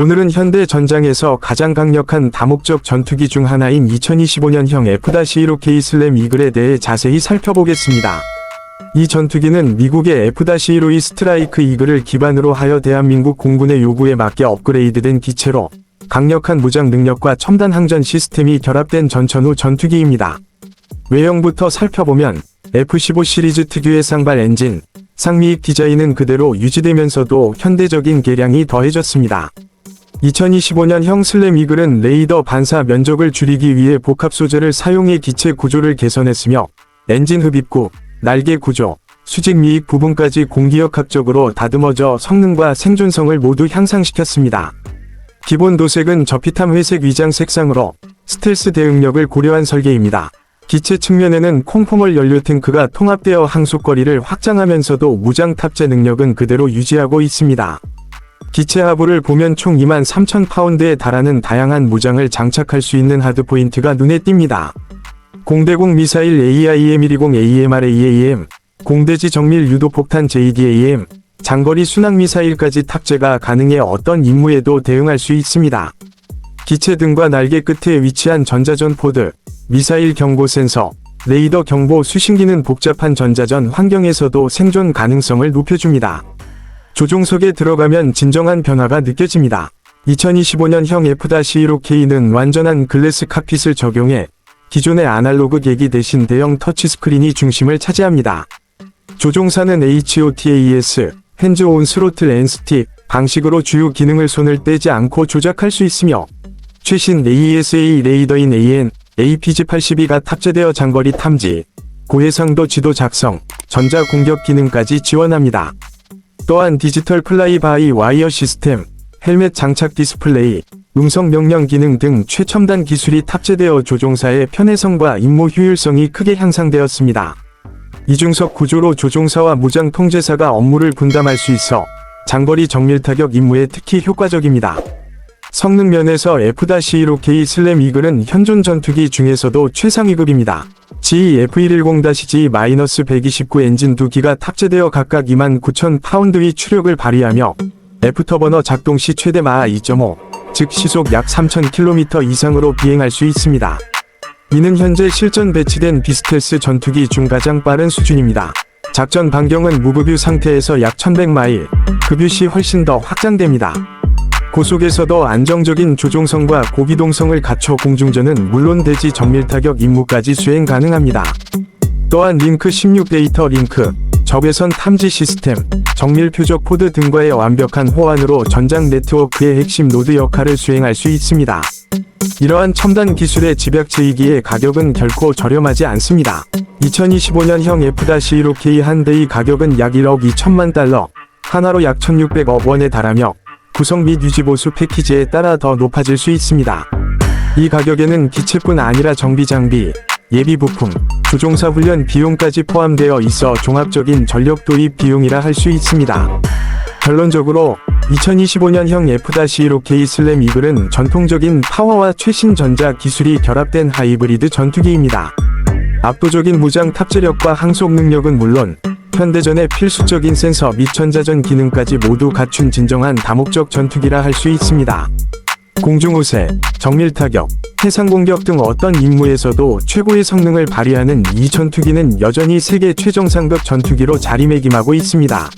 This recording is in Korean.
오늘은 현대 전장에서 가장 강력한 다목적 전투기 중 하나인 2025년형 F-15K 슬램 이글에 대해 자세히 살펴보겠습니다. 이 전투기는 미국의 F-15E 스트라이크 이글을 기반으로 하여 대한민국 공군의 요구에 맞게 업그레이드된 기체로 강력한 무장 능력과 첨단 항전 시스템이 결합된 전천후 전투기입니다. 외형부터 살펴보면 F-15 시리즈 특유의 쌍발 엔진, 상미익 디자인은 그대로 유지되면서도 현대적인 개량이 더해졌습니다. 2025년형 슬램 이글은 레이더 반사 면적을 줄이기 위해 복합 소재를 사용해 기체 구조를 개선했으며 엔진 흡입구, 날개 구조, 수직 미익 부분까지 공기역학적으로 다듬어져 성능과 생존성을 모두 향상시켰습니다. 기본 도색은 저피탐 회색 위장 색상으로 스텔스 대응력을 고려한 설계입니다. 기체 측면에는 콩포멀 연료 탱크가 통합되어 항속거리를 확장하면서도 무장 탑재 능력은 그대로 유지하고 있습니다. 기체 하부를 보면 총 2만 3천 파운드에 달하는 다양한 무장을 장착할 수 있는 하드 포인트가 눈에 띕니다. 공대공 미사일 AIM-120 AMR-AAM, 공대지 정밀 유도폭탄 JDAM, 장거리 순항 미사일까지 탑재가 가능해 어떤 임무에도 대응할 수 있습니다. 기체 등과 날개 끝에 위치한 전자전 포드, 미사일 경보 센서, 레이더 경보 수신기는 복잡한 전자전 환경에서도 생존 가능성을 높여줍니다. 조종석에 들어가면 진정한 변화가 느껴집니다. 2025년형 F-15K는 완전한 글래스 칵핏을 적용해 기존의 아날로그 계기 대신 대형 터치스크린이 중심을 차지합니다. 조종사는 HOTAS, 핸즈 온 스로틀 앤 스틱 방식으로 주요 기능을 손을 떼지 않고 조작할 수 있으며 최신 AESA 레이더인 AN, APG-82가 탑재되어 장거리 탐지, 고해상도 지도 작성, 전자 공격 기능까지 지원합니다. 또한 디지털 플라이 바이 와이어 시스템, 헬멧 장착 디스플레이, 음성 명령 기능 등 최첨단 기술이 탑재되어 조종사의 편해성과 임무 효율성이 크게 향상되었습니다. 이중석 구조로 조종사와 무장 통제사가 업무를 분담할 수 있어 장거리 정밀 타격 임무에 특히 효과적입니다. 성능 면에서 F-15K 슬램 이글은 현존 전투기 중에서도 최상위급입니다. GF110-G-129 엔진 두 기가 탑재되어 각각 29,000 파운드의 추력을 발휘하며 F터버너 작동 시 최대 마하 2.5, 즉 시속 약 3,000km 이상으로 비행할 수 있습니다. 이는 현재 실전 배치된 비스텔스 전투기 중 가장 빠른 수준입니다. 작전 반경은 무급유 상태에서 약 1100마일, 급유 시 훨씬 더 확장됩니다. 고속에서도 안정적인 조종성과 고기동성을 갖춰 공중전은 물론 대지 정밀 타격 임무까지 수행 가능합니다. 또한 링크 16 데이터 링크, 적외선 탐지 시스템, 정밀 표적 코드 등과의 완벽한 호환으로 전장 네트워크의 핵심 노드 역할을 수행할 수 있습니다. 이러한 첨단 기술의 집약체이기에 가격은 결코 저렴하지 않습니다. 2025년형 F-15K 한 대의 가격은 약 1억 2천만 달러, 하나로 약 1600억 원에 달하며 구성 및 유지보수 패키지에 따라 더 높아질 수 있습니다. 이 가격에는 기체뿐 아니라 정비 장비, 예비 부품, 조종사 훈련 비용까지 포함되어 있어 종합적인 전력 도입 비용이라 할 수 있습니다. 결론적으로 2025년형 F-15K 슬램 이글은 전통적인 파워와 최신 전자 기술이 결합된 하이브리드 전투기입니다. 압도적인 무장 탑재력과 항속 능력은 물론 현대전의 필수적인 센서 및 전자전 기능까지 모두 갖춘 진정한 다목적 전투기라 할 수 있습니다. 공중우세, 정밀타격, 해상공격 등 어떤 임무에서도 최고의 성능을 발휘하는 이 전투기는 여전히 세계 최정상급 전투기로 자리매김하고 있습니다.